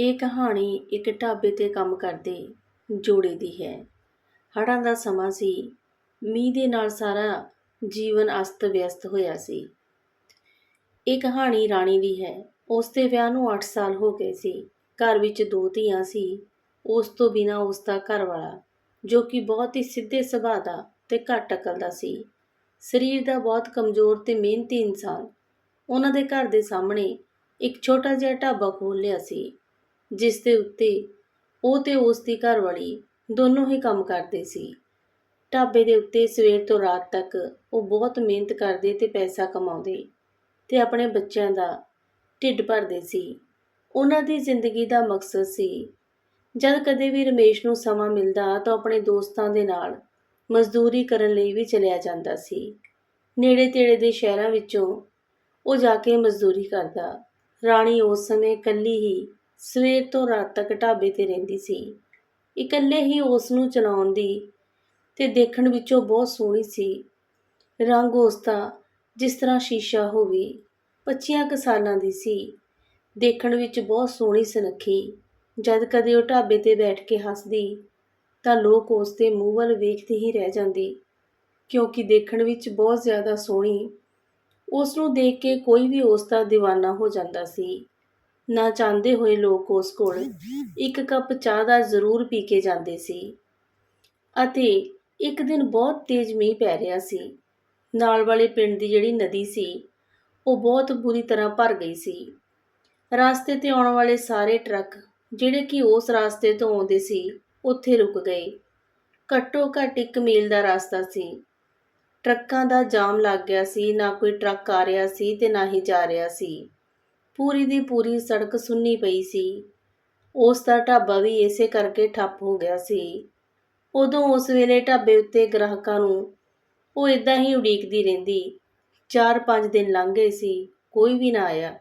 ਇਹ ਕਹਾਣੀ ਇੱਕ ਢਾਬੇ ਤੇ ਕੰਮ ਕਰਦੇ ਜੋੜੇ ਦੀ ਹੈ। ਹੜ੍ਹਾਂ ਦਾ ਸਮਾਂ ਸੀ। ਮੀਂਹ ਦੇ ਨਾਲ ਸਾਰਾ ਜੀਵਨ ਅਸਤ ਵਿਅਸਤ ਹੋਇਆ ਸੀ। ਇਹ ਕਹਾਣੀ ਰਾਣੀ ਦੀ ਹੈ। ਉਸ ਦੇ ਵਿਆਹ ਨੂੰ 8 ਸਾਲ ਹੋ ਗਏ ਸੀ। ਘਰ ਵਿੱਚ ਦੋ ਧੀਆਂ ਸੀ। ਉਸ ਤੋਂ ਬਿਨਾ ਉਸ ਦਾ ਘਰ ਵਾਲਾ ਜੋ ਕਿ ਬਹੁਤ ਹੀ ਸਿੱਧੇ ਸੁਭਾਅ ਦਾ ਤੇ ਘੱਟ ਅਕਲ ਦਾ ਸੀ। ਸਰੀਰ ਦਾ ਬਹੁਤ ਕਮਜ਼ੋਰ ਤੇ ਮਿਹਨਤੀ ਇਨਸਾਨ, ਉਹਨਾਂ ਦੇ ਘਰ ਦੇ ਸਾਹਮਣੇ ਇੱਕ ਛੋਟਾ ਜਿਹਾ ਢਾਬਾ ਖੋਲ੍ਹ ਲਿਆ ਸੀ। ਜਿਸ ਦੇ ਉੱਤੇ ਉਹ ਤੇ ਉਸ ਦੀ ਘਰਵਾਲੀ ਦੋਨੋਂ ਹੀ ਕੰਮ ਕਰਦੇ ਸੀ। ਢਾਬੇ ਦੇ ਉੱਤੇ ਸਵੇਰ ਤੋਂ ਰਾਤ ਤੱਕ ਉਹ ਬਹੁਤ ਮਿਹਨਤ ਕਰਦੇ ਤੇ ਪੈਸਾ ਕਮਾਉਂਦੇ ਤੇ ਆਪਣੇ ਬੱਚਿਆਂ ਦਾ ਢਿੱਡ ਭਰਦੇ ਸੀ। ਉਹਨਾਂ ਦੀ ਜ਼ਿੰਦਗੀ ਦਾ ਮਕਸਦ ਸੀ, ਜਦ ਕਦੇ ਵੀ ਰਮੇਸ਼ ਨੂੰ ਸਮਾਂ ਮਿਲਦਾ ਤਾਂ ਆਪਣੇ ਦੋਸਤਾਂ ਦੇ ਨਾਲ ਮਜ਼ਦੂਰੀ ਕਰਨ ਲਈ ਵੀ ਚਲਿਆ ਜਾਂਦਾ ਸੀ। ਨੇੜੇ ਤੇੜੇ ਦੇ ਸ਼ਹਿਰਾਂ ਵਿੱਚੋਂ ਉਹ ਜਾ ਕੇ ਮਜ਼ਦੂਰੀ ਕਰਦਾ। ਰਾਣੀ ਉਸ ਸਮੇਂ ਇਕੱਲੀ ਹੀ ਸਵੇਰ ਤੋਂ ਰਾਤ ਤੱਕ ਢਾਬੇ ਤੇ ਰਹਿੰਦੀ ਸੀ। ਇਕੱਲੇ ਹੀ ਉਸ ਨੂੰ ਚਲਾਉਣ ਦੀ ਤੇ ਦੇਖਣ ਵਿੱਚੋਂ ਬਹੁਤ ਸੋਹਣੀ ਸੀ। ਰੰਗ ਉਸ ਦਾ ਜਿਸ ਤਰ੍ਹਾਂ ਸ਼ੀਸ਼ਾ ਹੋਵੇ 25 ਕੁ ਸਾਲਾਂ ਦੀ ਸੀ। ਦੇਖਣ ਵਿੱਚ ਬਹੁਤ ਸੋਹਣੀ ਸੁਨੱਖੀ। ਜਦ ਕਦੇ ਉਹ ਢਾਬੇ ਤੇ ਬੈਠ ਕੇ ਹੱਸਦੀ, ਤਾਂ ਲੋਕ ਉਸ ਦੇ ਮੂੰਹ ਵੱਲ ਵੇਖਦੇ ਹੀ ਰਹਿ ਜਾਂਦੇ। ਕਿਉਂਕਿ ਦੇਖਣ ਵਿੱਚ ਬਹੁਤ ਜ਼ਿਆਦਾ ਸੋਹਣੀ। ਉਸ ਨੂੰ ਦੇਖ ਕੇ ਕੋਈ ਵੀ ਉਸ ਦਾ دیਵਾਨਾ ਹੋ ਜਾਂਦਾ ਸੀ। ਨਾ ਚਾਹੁੰਦੇ ਹੋਏ ਲੋਕ ਉਸ ਕੋਲ ਇੱਕ ਕੱਪ ਚਾਹ ਦਾ ਜ਼ਰੂਰ ਪੀ ਕੇ ਜਾਂਦੇ ਸੀ। ਅਤੇ ਇੱਕ ਦਿਨ ਬਹੁਤ ਤੇਜ਼ ਮੀਂਹ ਪੈ ਰਿਹਾ ਸੀ। ਨਾਲ ਵਾਲੇ ਪਿੰਡ ਦੀ ਜਿਹੜੀ ਨਦੀ ਸੀ, ਉਹ ਬਹੁਤ ਬੁਰੀ ਤਰ੍ਹਾਂ ਭਰ ਗਈ ਸੀ। ਰਸਤੇ ਤੇ ਆਉਣ ਵਾਲੇ ਸਾਰੇ ਟਰੱਕ ਜਿਹੜੇ ਕਿ ਉਸ ਰਸਤੇ ਤੋਂ ਆਉਂਦੇ ਸੀ, ਉੱਥੇ ਰੁਕ ਗਏ। ਘੱਟੋ ਘੱਟ ਇੱਕ ਮੀਲ ਦਾ ਰਸਤਾ ਸੀ। ਟਰੱਕਾਂ ਦਾ ਜਾਮ ਲੱਗ ਗਿਆ ਸੀ, ਨਾ ਕੋਈ ਟਰੱਕ ਆ ਰਿਹਾ ਸੀ ਤੇ ਨਾ ਹੀ ਜਾ ਰਿਹਾ ਸੀ। ਪੂਰੀ ਦੀ ਪੂਰੀ ਸੜਕ ਸੁੰਨੀ ਪਈ ਸੀ। ਉਸ ਦਾ ਢਾਬਾ ਵੀ ਇਸੇ ਕਰਕੇ ਠੱਪ ਹੋ ਗਿਆ ਸੀ। ਉਦੋਂ ਉਸ ਵੇਲੇ ਢਾਬੇ ਉੱਤੇ ਗ੍ਰਾਹਕਾਂ ਨੂੰ ਉਹ ਇਦਾਂ ਹੀ ਉਡੀਕਦੀ ਰਹਿੰਦੀ। 4-5 ਦਿਨ ਲੰਘ ਗਏ ਸੀ, ਕੋਈ ਵੀ ਨਾ ਆਇਆ।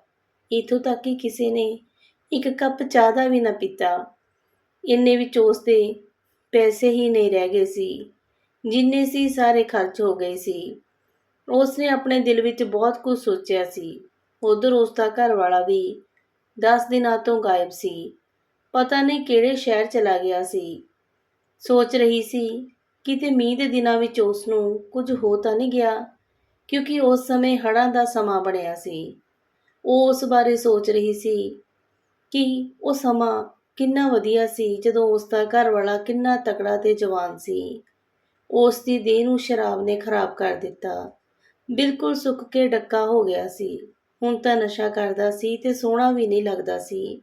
ਇਥੋਂ ਤੱਕ ਕਿ ਕਿਸੇ ਨੇ ਇੱਕ ਕੱਪ ਚਾਹ ਦਾ ਵੀ ਨਾ ਪੀਤਾ। ਇੰਨੇ ਵਿੱਚ ਉਸ ਦੇ ਪੈਸੇ ਹੀ ਨਹੀਂ ਰਹਿ ਗਏ ਸੀ, ਜਿੰਨੇ ਸੀ ਸਾਰੇ ਖਰਚ ਹੋ ਗਏ ਸੀ। ਉਸ ਨੇ ਆਪਣੇ ਦਿਲ ਵਿੱਚ ਬਹੁਤ ਕੁਝ ਸੋਚਿਆ ਸੀ। ਉਧਰ ਉਸ ਦਾ ਘਰ ਵਾਲਾ ਵੀ 10 ਦਿਨਾਂ ਤੋਂ ਗਾਇਬ ਸੀ। ਪਤਾ ਨਹੀਂ ਕਿਹੜੇ ਸ਼ਹਿਰ ਚਲਾ ਗਿਆ ਸੀ। ਸੋਚ ਰਹੀ ਸੀ, ਕਿਤੇ ਮੀਂਹ ਦੇ ਦਿਨਾਂ ਵਿੱਚ ਉਸ ਨੂੰ ਕੁਝ ਹੋ ਤਾਂ ਨਹੀਂ ਗਿਆ, ਕਿਉਂਕਿ ਉਸ ਸਮੇਂ ਹੜ੍ਹਾਂ ਦਾ ਸਮਾਂ ਬਣਿਆ ਸੀ। ਉਹ ਉਸ ਬਾਰੇ ਸੋਚ ਰਹੀ ਸੀ ਕਿ ਉਹ ਸਮਾਂ ਕਿੰਨਾ ਵਧੀਆ ਸੀ, ਜਦੋਂ ਉਸ ਦਾ ਘਰ ਵਾਲਾ ਕਿੰਨਾ ਤਕੜਾ ਤੇ ਜਵਾਨ ਸੀ। ਉਸ ਦੀ ਦੇਹ ਨੂੰ ਸ਼ਰਾਬ ਨੇ ਖਰਾਬ ਕਰ ਦਿੱਤਾ। ਬਿਲਕੁਲ ਸੁੱਕ ਕੇ ਡੱਕਾ ਹੋ ਗਿਆ ਸੀ। ਹੁਣ ਤਾਂ ਨਸ਼ਾ ਕਰਦਾ ਸੀ ਤੇ ਸੋਹਣਾ ਵੀ ਨਹੀਂ ਲੱਗਦਾ ਸੀ।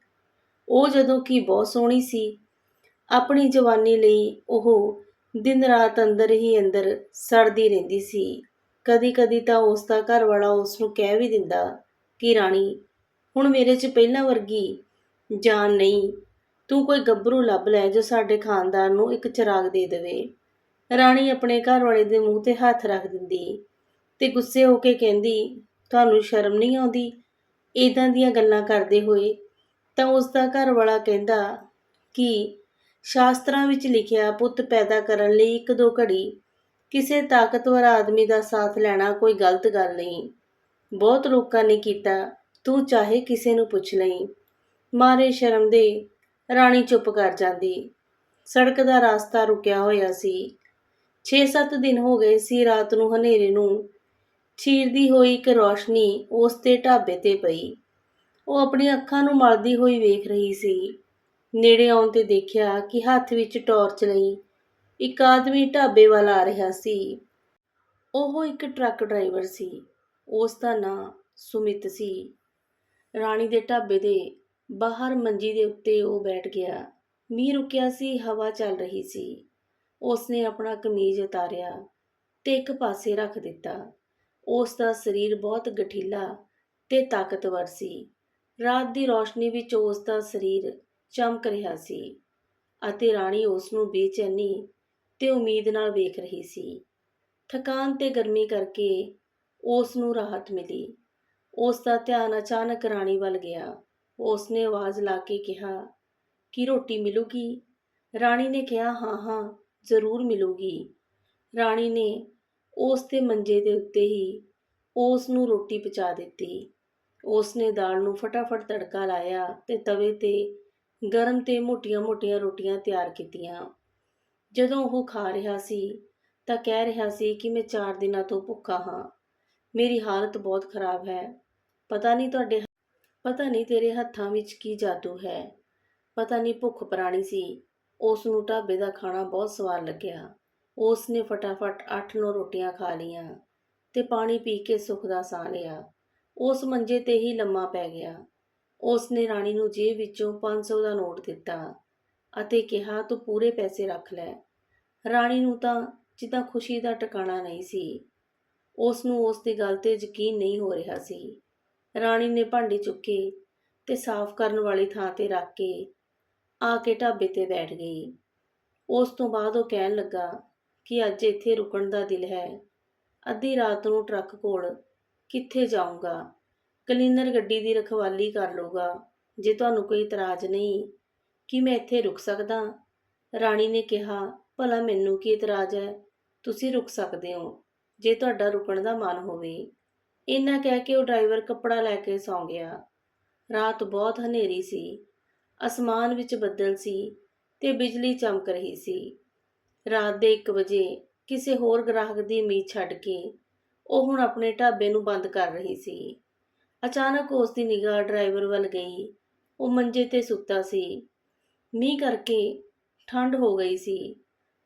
ਉਹ ਜਦੋਂ ਕਿ ਬਹੁਤ ਸੋਹਣੀ ਸੀ। ਆਪਣੀ ਜਵਾਨੀ ਲਈ ਉਹ ਦਿਨ ਰਾਤ ਅੰਦਰ ਹੀ ਅੰਦਰ ਸੜਦੀ ਰਹਿੰਦੀ ਸੀ। ਕਦੀ ਕਦੀ ਤਾਂ ਉਸ ਦਾ ਘਰ ਵਾਲਾ ਉਸ ਨੂੰ ਕਹਿ ਵੀ ਦਿੰਦਾ ਕਿ, ਰਾਣੀ, ਹੁਣ ਮੇਰੇ 'ਚ ਪਹਿਲਾਂ ਵਰਗੀ ਜਾਨ ਨਹੀਂ। ਤੂੰ ਕੋਈ ਗੱਭਰੂ ਲੱਭ ਲੈ ਜੋ ਸਾਡੇ ਖਾਨਦਾਨ ਨੂੰ ਇੱਕ ਚਿਰਾਗ ਦੇ ਦੇਵੇ। ਰਾਣੀ ਆਪਣੇ ਘਰ ਵਾਲੇ ਦੇ ਮੂੰਹ ਤੇ ਹੱਥ ਰੱਖ ਦਿੰਦੀ ਤੇ ਗੁੱਸੇ ਹੋ ਕੇ ਕਹਿੰਦੀ ਤੁਹਾਨੂੰ ਸ਼ਰਮ ਨਹੀਂ ਆਉਂਦੀ? ਇਦਾਂ ਦੀਆਂ ਗੱਲਾਂ ਕਰਦੇ ਹੋਏ ਤਾਂ ਉਸ ਦਾ ਘਰ ਵਾਲਾ ਕਹਿੰਦਾ ਕਿ ਸ਼ਾਸਤਰਾਂ ਵਿੱਚ ਲਿਖਿਆ ਪੁੱਤ ਪੈਦਾ ਕਰਨ ਲਈ ਇੱਕ ਦੋ ਘੜੀ ਕਿਸੇ ਤਾਕਤਵਰ ਆਦਮੀ ਦਾ ਸਾਥ ਲੈਣਾ ਕੋਈ ਗਲਤ ਗੱਲ ਨਹੀਂ। ਬਹੁਤ ਲੋਕਾਂ ਨੇ ਕੀਤਾ, ਤੂੰ ਚਾਹੇ ਕਿਸੇ ਨੂੰ ਪੁੱਛ ਲਈ। ਮਾਰੇ ਸ਼ਰਮ ਦੇ ਰਾਣੀ ਚੁੱਪ ਕਰ ਜਾਂਦੀ। ਸੜਕ ਦਾ ਰਸਤਾ ਰੁਕਿਆ ਹੋਇਆ ਸੀ। 6-7 ਦਿਨ ਹੋ ਗਏ ਸੀ ਰਾਤ ਨੂੰ ਹਨੇਰੇ ਨੂੰ ਚੀਰਦੀ ਹੋਈ ਇੱਕ ਰੌਸ਼ਨੀ ਉਸ ਤੇ ਢਾਬੇ ਤੇ ਪਈ। ਉਹ ਆਪਣੀਆਂ ਅੱਖਾਂ ਨੂੰ ਮਲਦੀ ਹੋਈ ਵੇਖ ਰਹੀ ਸੀ। ਨੇੜੇ ਆਉਣ ਤੇ ਦੇਖਿਆ ਕਿ ਹੱਥ ਵਿੱਚ ਟਾਰਚ ਲਈ ਇੱਕ ਆਦਮੀ ਢਾਬੇ ਵੱਲ ਆ ਰਿਹਾ ਸੀ। ਉਹ ਇੱਕ ਟਰੱਕ ਡਰਾਈਵਰ ਸੀ। ਉਸ ਦਾ ਨਾਂ ਸੁਮਿਤ ਸੀ। ਰਾਣੀ ਦੇ ਢਾਬੇ ਦੇ ਬਾਹਰ ਮੰਜੀ ਦੇ ਉੱਤੇ ਉਹ ਬੈਠ ਗਿਆ। ਮੀਂਹ ਰੁਕਿਆ ਸੀ, ਹਵਾ ਚੱਲ ਰਹੀ ਸੀ। ਉਸਨੇ ਆਪਣਾ ਕਮੀਜ਼ ਉਤਾਰਿਆ ਤੇ ਇੱਕ ਪਾਸੇ ਰੱਖ ਦਿੱਤਾ। ਉਸ ਦਾ ਸਰੀਰ ਬਹੁਤ ਗਠੀਲਾ ਤੇ ਤਾਕਤਵਰ ਸੀ। ਰਾਤ ਦੀ ਰੌਸ਼ਨੀ ਵਿੱਚ ਉਸ ਦਾ ਸਰੀਰ ਚਮਕ ਰਿਹਾ ਸੀ ਅਤੇ ਰਾਣੀ ਉਸ ਨੂੰ ਬੇਚੈਨੀ ਤੇ ਉਮੀਦ ਨਾਲ ਵੇਖ ਰਹੀ ਸੀ। ਥਕਾਨ ਤੇ ਗਰਮੀ ਕਰਕੇ ਉਸ ਨੂੰ ਰਾਹਤ ਮਿਲੀ। ਉਸ ਦਾ ਧਿਆਨ ਅਚਾਨਕ ਰਾਣੀ ਵੱਲ ਗਿਆ। ਉਸ ਨੇ ਆਵਾਜ਼ ਲਾ ਕੇ ਕਿਹਾ, ਕਿ ਰੋਟੀ ਮਿਲੂਗੀ? ਰਾਣੀ ਨੇ ਕਿਹਾ, ਹਾਂ ਹਾਂ, ਜ਼ਰੂਰ ਮਿਲੂਗੀ। ਰਾਣੀ ਨੇ ਉਸ ਦੇ ਮੰਜੇ ਦੇ ਉੱਤੇ ਹੀ ਉਸ ਨੂੰ ਰੋਟੀ ਪਚਾ ਦਿੱਤੀ ਉਸ ਨੇ ਦਾਲ ਨੂੰ ਫਟਾਫਟ ਤੜਕਾ ਲਾਇਆ ਤੇ ਤਵੇ ਤੇ ਗਰਮ ਤੇ ਮੋਟੀਆਂ-ਮੋਟੀਆਂ ਰੋਟੀਆਂ ਤਿਆਰ ਕੀਤੀਆਂ। ਜਦੋਂ ਉਹ ਖਾ ਰਿਹਾ ਸੀ ਤਾਂ ਕਹਿ ਰਿਹਾ ਸੀ ਕਿ ਮੈਂ 4 ਦਿਨਾਂ ਤੋਂ ਭੁੱਖਾ ਹਾਂ। ਮੇਰੀ ਹਾਲਤ ਬਹੁਤ ਖਰਾਬ ਹੈ। ਪਤਾ ਨਹੀਂ ਤੁਹਾਡੇ ਪਤਾ ਨਹੀਂ ਤੇਰੇ ਹੱਥਾਂ ਵਿੱਚ ਕੀ ਜਾਦੂ ਹੈ। ਪਤਾ ਨਹੀਂ ਭੁੱਖ ਪ੍ਰਾਣੀ ਸੀ। ਉਸ ਨੂੰ ਢਾਬੇ ਦਾ ਖਾਣਾ ਬਹੁਤ ਸਵਾਦ ਲੱਗਿਆ। ਉਸ ਨੇ ਫਟਾਫਟ 8-9 ਰੋਟੀਆਂ ਖਾ ਲਈਆਂ ਤੇ ਪਾਣੀ ਪੀ ਕੇ ਸੁੱਖ ਦਾ ਸਾਹ ਲਿਆ। ਉਸ ਮੰਜੇ ਤੇ ਹੀ ਲੰਮਾ ਪੈ ਗਿਆ। ਉਸ ਨੇ ਰਾਣੀ ਨੂੰ ਜੇਬ ਵਿੱਚੋਂ 500 ਦਾ ਨੋਟ ਦਿੱਤਾ ਅਤੇ ਕਿਹਾ, ਤੂੰ ਪੂਰੇ ਪੈਸੇ ਰੱਖ ਲੈ। ਰਾਣੀ ਨੂੰ ਤਾਂ ਜਿੱਦਾਂ ਖੁਸ਼ੀ ਦਾ ਟਿਕਾਣਾ ਨਹੀਂ ਸੀ। ਉਸ ਨੂੰ ਉਸ ਦੀ ਗੱਲ ਤੇ ਯਕੀਨ ਨਹੀਂ ਹੋ ਰਿਹਾ ਸੀ। ਰਾਣੀ ਨੇ ਭਾਂਡੇ ਚੁੱਕੇ ਤੇ ਸਾਫ਼ ਕਰਨ ਵਾਲੀ ਥਾਂ ਤੇ ਰੱਖ ਕੇ ਆ ਕੇ ਢਾਬੇ ਤੇ ਬੈਠ ਗਈ। ਉਸ ਤੋਂ ਬਾਅਦ ਉਹ ਕਹਿਣ ਲੱਗਾ ਕਿ ਅੱਜ ਇੱਥੇ ਰੁਕਣ ਦਾ ਦਿਲ ਹੈ। ਅੱਧੀ ਰਾਤ ਨੂੰ ਟਰੱਕ ਕੋਲ ਕਿੱਥੇ ਜਾਊਂਗਾ। ਕਲੀਨਰ ਗੱਡੀ ਦੀ ਰਖਵਾਲੀ ਕਰ ਲਊਗਾ ਜੇ ਤੁਹਾਨੂੰ ਕੋਈ ਇਤਰਾਜ਼ ਨਹੀਂ ਕਿ ਮੈਂ ਇੱਥੇ ਰੁਕ ਸਕਦਾ। ਰਾਣੀ ਨੇ ਕਿਹਾ, ਭਲਾ ਮੈਨੂੰ ਕੀ ਇਤਰਾਜ਼ ਹੈ ਤੁਸੀਂ ਰੁਕ ਸਕਦੇ ਹੋ, ਜੇ ਤੁਹਾਡਾ ਰੁਕਣ ਦਾ ਮਨ ਹੋਵੇ। ਇੰਨਾ ਕਹਿ ਕੇ ਉਹ ਡਰਾਈਵਰ ਕੱਪੜਾ ਲੈ ਕੇ ਸੌਂ ਗਿਆ। ਰਾਤ ਬਹੁਤ ਹਨੇਰੀ ਸੀ। ਅਸਮਾਨ ਵਿੱਚ ਬੱਦਲ ਸੀ ਤੇ ਬਿਜਲੀ ਚਮਕ ਰਹੀ ਸੀ। ਰਾਤ ਦੇ 1 ਵਜੇ ਕਿਸੇ ਹੋਰ ਗ੍ਰਾਹਕ ਦੀ ਉਮੀਦ ਛੱਡ ਕੇ ਉਹ ਹੁਣ ਆਪਣੇ ਢਾਬੇ ਨੂੰ ਬੰਦ ਕਰ ਰਹੀ ਸੀ। ਅਚਾਨਕ ਉਸ ਦੀ ਨਿਗਾਹ ਡਰਾਈਵਰ ਵੱਲ ਗਈ। ਉਹ ਮੰਜੇ ਤੇ ਸੁੱਤਾ ਸੀ। ਮੀਂਹ ਕਰਕੇ ਠੰਡ ਹੋ ਗਈ ਸੀ।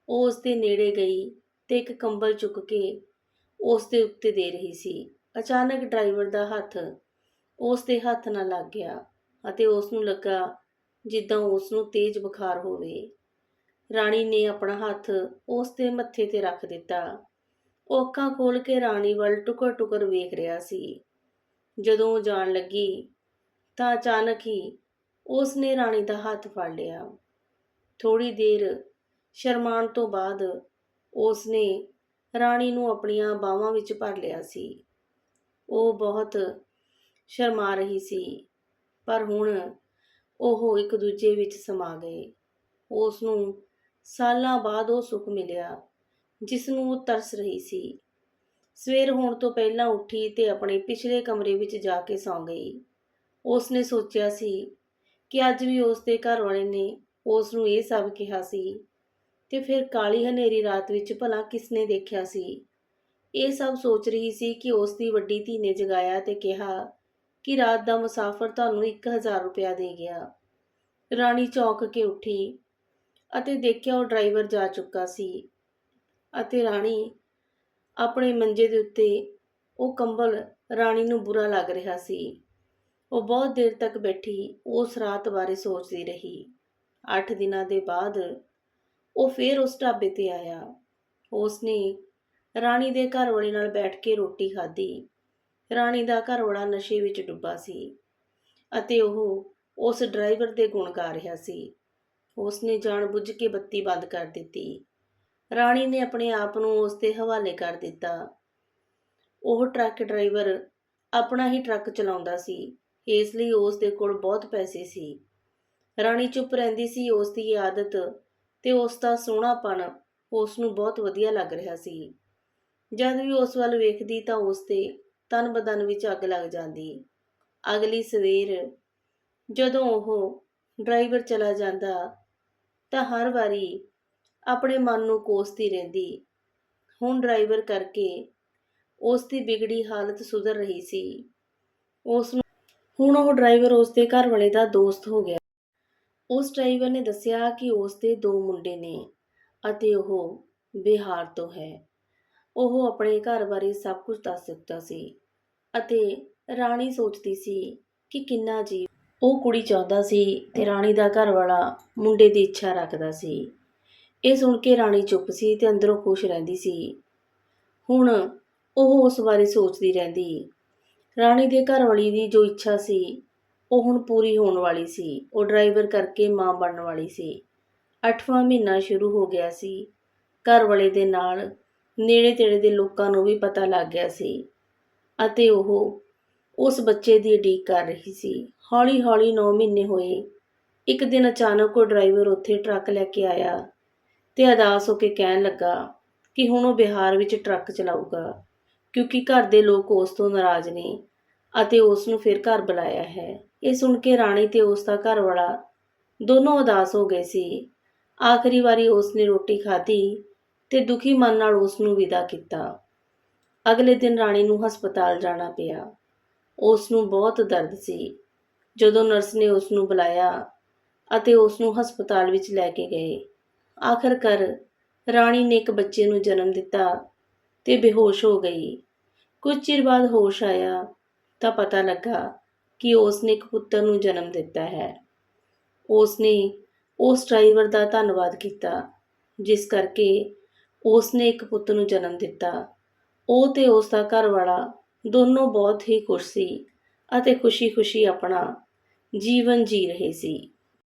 ਉਹ ਉਸ ਦੇ ਨੇੜੇ ਗਈ ਤੇ ਇੱਕ ਕੰਬਲ ਚੁੱਕ ਕੇ ਉਸ ਦੇ ਉੱਤੇ ਦੇ ਰਹੀ ਸੀ। ਅਚਾਨਕ ਡਰਾਈਵਰ ਦਾ ਹੱਥ ਉਸ ਦੇ ਹੱਥ ਨਾਲ ਲੱਗ ਗਿਆ ਅਤੇ ਉਸ ਨੂੰ ਲੱਗਾ ਜਿੱਦਾਂ ਉਸ ਨੂੰ ਤੇਜ਼ ਬੁਖਾਰ ਹੋਵੇ। ਰਾਣੀ ਨੇ ਆਪਣਾ ਹੱਥ ਉਸ ਦੇ ਮੱਥੇ ਤੇ ਰੱਖ ਦਿੱਤਾ। ਉਹ ਅੱਖਾਂ ਖੋਲ੍ਹ ਕੇ ਰਾਣੀ ਵੱਲ ਟੁਕਰ-ਟੁਕਰ ਵੇਖ ਰਿਹਾ ਸੀ। ਜਦੋਂ ਉਹ ਜਾਣ ਲੱਗੀ, ਤਾਂ ਅਚਾਨਕ ਹੀ ਉਸ ਨੇ ਰਾਣੀ ਦਾ ਹੱਥ ਫੜ ਲਿਆ। ਥੋੜ੍ਹੀ ਦੇਰ ਸ਼ਰਮਾਉਣ ਤੋਂ ਬਾਅਦ ਉਸ ਨੇ ਰਾਣੀ ਨੂੰ ਆਪਣੀਆਂ ਬਾਹਾਂ ਵਿੱਚ ਭਰ ਲਿਆ ਸੀ। ਉਹ ਬਹੁਤ ਸ਼ਰਮਾ ਰਹੀ ਸੀ, ਪਰ ਹੁਣ ਉਹ ਇੱਕ ਦੂਜੇ ਵਿੱਚ ਸਮਾ ਗਏ। ਉਸ ਨੂੰ ਸਾਲਾਂ ਬਾਅਦ ਉਹ ਸੁੱਖ ਮਿਲਿਆ ਜਿਸ ਨੂੰ ਉਹ ਤਰਸ ਰਹੀ ਸੀ। ਸਵੇਰ ਹੋਣ ਤੋਂ ਪਹਿਲਾਂ ਉੱਠੀ ਤੇ ਆਪਣੇ ਪਿਛਲੇ ਕਮਰੇ ਵਿੱਚ ਜਾ ਕੇ ਸੌਂ ਗਈ। ਉਸ ਨੇ ਸੋਚਿਆ ਸੀ ਕਿ ਅੱਜ ਵੀ ਉਸ ਦੇ ਘਰਵਾਲੇ ਨੇ ਉਸ ਨੂੰ ਇਹ ਸਭ ਕਿਹਾ ਸੀ ਤੇ ਫਿਰ ਕਾਲੀ ਹਨੇਰੀ ਰਾਤ ਵਿੱਚ ਭਲਾ ਕਿਸਨੇ ਦੇਖਿਆ ਸੀ। ਇਹ ਸਭ ਸੋਚ ਰਹੀ ਸੀ ਕਿ ਉਸ ਦੀ ਵੱਡੀ ਧੀ ਨੇ ਜਗਾਇਆ ਤੇ ਕਿਹਾ ਕਿ ਰਾਤ ਦਾ ਮੁਸਾਫਰ ਤੁਹਾਨੂੰ 1000 ਰੁਪਇਆ ਦੇ ਗਿਆ। ਰਾਣੀ ਚੌਂਕ ਕੇ ਉੱਠੀ ਅਤੇ ਦੇਖਿਆ ਉਹ ਡਰਾਈਵਰ ਜਾ ਚੁੱਕਾ ਸੀ ਅਤੇ ਰਾਣੀ ਆਪਣੇ ਮੰਜੇ ਦੇ ਉੱਤੇ ਉਹ ਕੰਬਲ ਰਾਣੀ ਨੂੰ ਬੁਰਾ ਲੱਗ ਰਿਹਾ ਸੀ। ਉਹ ਬਹੁਤ ਦੇਰ ਤੱਕ ਬੈਠੀ ਉਸ ਰਾਤ ਬਾਰੇ ਸੋਚਦੀ ਰਹੀ। 8 ਦਿਨਾਂ ਦੇ ਬਾਅਦ ਉਹ ਫੇਰ ਉਸ ਢਾਬੇ ਤੇ ਆਇਆ। ਉਸ ਨੇ ਰਾਣੀ ਦੇ ਘਰਵਾਲੇ ਨਾਲ ਬੈਠ ਕੇ ਰੋਟੀ ਖਾਧੀ। ਰਾਣੀ ਦਾ ਘਰਵਾਲਾ ਨਸ਼ੇ ਵਿੱਚ ਡੁੱਬਾ ਸੀ ਅਤੇ ਉਹ ਉਸ ਡਰਾਈਵਰ ਦੇ ਗੁਣ ਗਾ ਰਿਹਾ ਸੀ। ਉਸ ਨੇ ਜਾਣ-ਬੁੱਝ ਕੇ ਬੱਤੀ ਬੰਦ ਕਰ ਦਿੱਤੀ। ਰਾਣੀ ਨੇ ਆਪਣੇ ਆਪ ਨੂੰ ਉਸ ਦੇ ਹਵਾਲੇ ਕਰ ਦਿੱਤਾ। ਉਹ ਟਰੱਕ ਡਰਾਈਵਰ ਆਪਣਾ ਹੀ ਟਰੱਕ ਚਲਾਉਂਦਾ ਸੀ, ਇਸ ਲਈ ਉਸ ਦੇ ਕੋਲ ਬਹੁਤ ਪੈਸੇ ਸੀ। ਰਾਣੀ ਚੁੱਪ ਰਹਿੰਦੀ ਸੀ ਉਸ ਦੀ ਆਦਤ ਤੇ ਉਸ ਦਾ ਸੋਹਣਾਪਣ ਉਸ ਨੂੰ ਬਹੁਤ ਵਧੀਆ ਲੱਗ ਰਿਹਾ ਸੀ। ਜਦ ਵੀ ਉਸ ਵੱਲ ਵੇਖਦੀ ਤਾਂ ਉਸ ਦੇ ਤਨ-ਬਦਨ ਵਿੱਚ ਅੱਗ ਲੱਗ ਜਾਂਦੀ। ਅਗਲੀ ਸਵੇਰ ਜਦੋਂ ਉਹ ਡਰਾਈਵਰ ਚਲਾ ਜਾਂਦਾ ਤਾਂ ਹਰ ਵਾਰੀ ਆਪਣੇ ਮਨ ਨੂੰ ਕੋਸਦੀ ਰਹਿੰਦੀ। ਹੁਣ ਡਰਾਈਵਰ ਕਰਕੇ ਉਸ ਦੀ ਵਿਗੜੀ ਹਾਲਤ ਸੁਧਰ ਰਹੀ ਸੀ। ਉਸ ਨੂੰ ਹੁਣ ਉਹ ਡਰਾਈਵਰ ਉਸ ਦੇ ਘਰਵਾਲੇ ਦਾ ਦੋਸਤ ਹੋ ਗਿਆ। ਉਸ ਡਰਾਈਵਰ ਨੇ ਦੱਸਿਆ ਕਿ ਉਸ ਦੇ ਦੋ ਮੁੰਡੇ ਨੇ ਅਤੇ ਉਹ ਬਿਹਾਰ ਤੋਂ ਹੈ। ਉਹ ਆਪਣੇ ਘਰ ਬਾਰੇ ਸਭ ਕੁਝ ਦੱਸ ਦਿੱਤਾ ਸੀ ਅਤੇ ਰਾਣੀ ਸੋਚਦੀ ਸੀ ਕਿ ਕਿੰਨਾ ਅਜੀਬ ਉਹ ਕੁੜੀ ਚਾਹੁੰਦਾ ਸੀ ਤੇ ਰਾਣੀ ਦਾ ਘਰਵਾਲਾ ਮੁੰਡੇ ਦੀ ਇੱਛਾ ਰੱਖਦਾ ਸੀ। ਇਹ ਸੁਣ ਕੇ ਰਾਣੀ ਚੁੱਪ ਸੀ ਤੇ ਅੰਦਰੋਂ ਖੁਸ਼ ਰਹਿੰਦੀ ਸੀ। ਹੁਣ ਉਹ ਉਸ ਬਾਰੇ ਸੋਚਦੀ ਰਹਿੰਦੀ। ਰਾਣੀ ਦੇ ਘਰਵਾਲੀ ਦੀ ਜੋ ਇੱਛਾ ਸੀ, ਉਹ ਹੁਣ ਪੂਰੀ ਹੋਣ ਵਾਲੀ ਸੀ। ਉਹ ਡਰਾਈਵਰ ਕਰਕੇ ਮਾਂ ਬਣਨ ਵਾਲੀ ਸੀ। 8ਵਾਂ ਮਹੀਨਾ ਸ਼ੁਰੂ ਹੋ ਗਿਆ ਸੀ। ਘਰਵਾਲੇ ਦੇ ਨਾਲ ਨੇੜੇ-ਤੇੜੇ ਦੇ ਲੋਕਾਂ ਨੂੰ ਵੀ ਪਤਾ ਲੱਗ ਗਿਆ ਸੀ ਅਤੇ ਉਹ ਉਸ ਬੱਚੇ ਦੀ ਉਡੀਕ ਕਰ ਰਹੀ ਸੀ। ਹੌਲੀ-ਹੌਲੀ 9 ਮਹੀਨੇ ਹੋਏ। ਇੱਕ ਦਿਨ ਅਚਾਨਕ ਉਹ ਡਰਾਈਵਰ ਉੱਥੇ ਟਰੱਕ ਲੈ ਕੇ ਆਇਆ ਤੇ ਅਦਾਸ ਹੋ ਕੇ ਕਹਿਣ ਲੱਗਾ ਕਿ ਹੁਣ ਉਹ ਬਿਹਾਰ ਵਿੱਚ ਟਰੱਕ ਚਲਾਊਗਾ, ਕਿਉਂਕਿ ਘਰ ਦੇ ਲੋਕ ਉਸ ਤੋਂ ਨਾਰਾਜ਼ ਨੇ ਅਤੇ ਉਸ ਨੂੰ ਫਿਰ ਘਰ ਬੁਲਾਇਆ ਹੈ। ਇਹ ਸੁਣ ਕੇ ਰਾਣੀ ਤੇ ਉਸ ਦਾ ਘਰ ਵਾਲਾ ਦੋਨੋਂ ਉਦਾਸ ਹੋ ਗਏ ਸੀ ਆਖਰੀ ਵਾਰੀ ਉਸ ਨੇ ਰੋਟੀ ਖਾਧੀ ਤੇ ਦੁਖੀ ਮਨ ਨਾਲ ਉਸ ਨੂੰ ਵਿਦਾ ਕੀਤਾ ਅਗਲੇ ਦਿਨ ਰਾਣੀ ਨੂੰ ਹਸਪਤਾਲ ਜਾਣਾ ਪਿਆ ਉਸ ਨੂੰ ਬਹੁਤ ਦਰਦ ਸੀ। ਜਦੋਂ ਨਰਸ ਨੇ ਉਸ ਨੂੰ ਬੁਲਾਇਆ ਅਤੇ ਉਸ ਨੂੰ ਹਸਪਤਾਲ ਵਿੱਚ ਲੈ ਕੇ ਗਏ, ਆਖਰਕਾਰ ਰਾਣੀ ਨੇ ਇੱਕ ਬੱਚੇ ਨੂੰ ਜਨਮ ਦਿੱਤਾ ਤੇ ਬੇਹੋਸ਼ ਹੋ ਗਈ। ਕੁਝ ਚਿਰ ਬਾਅਦ ਹੋਸ਼ ਆਇਆ ਤਾਂ ਪਤਾ ਲੱਗਾ ਕਿ ਉਸ ਨੇ ਇੱਕ ਪੁੱਤਰ ਨੂੰ ਜਨਮ ਦਿੱਤਾ ਹੈ। ਉਸ ਨੇ ਉਸ ਡਰਾਈਵਰ ਦਾ ਧੰਨਵਾਦ ਕੀਤਾ, ਜਿਸ ਕਰਕੇ ਉਸ ਨੇ ਇੱਕ ਪੁੱਤ ਨੂੰ ਜਨਮ ਦਿੱਤਾ। ਉਹ ਤੇ ਉਸ ਦਾ ਘਰ ਵਾਲਾ ਦੋਨੋਂ ਬਹੁਤ ਹੀ ਖੁਸ਼ ਸੀ ਅਤੇ ਖੁਸ਼ੀ-ਖੁਸ਼ੀ ਆਪਣਾ ਜੀਵਨ ਜੀ ਰਹੇ ਸੀ।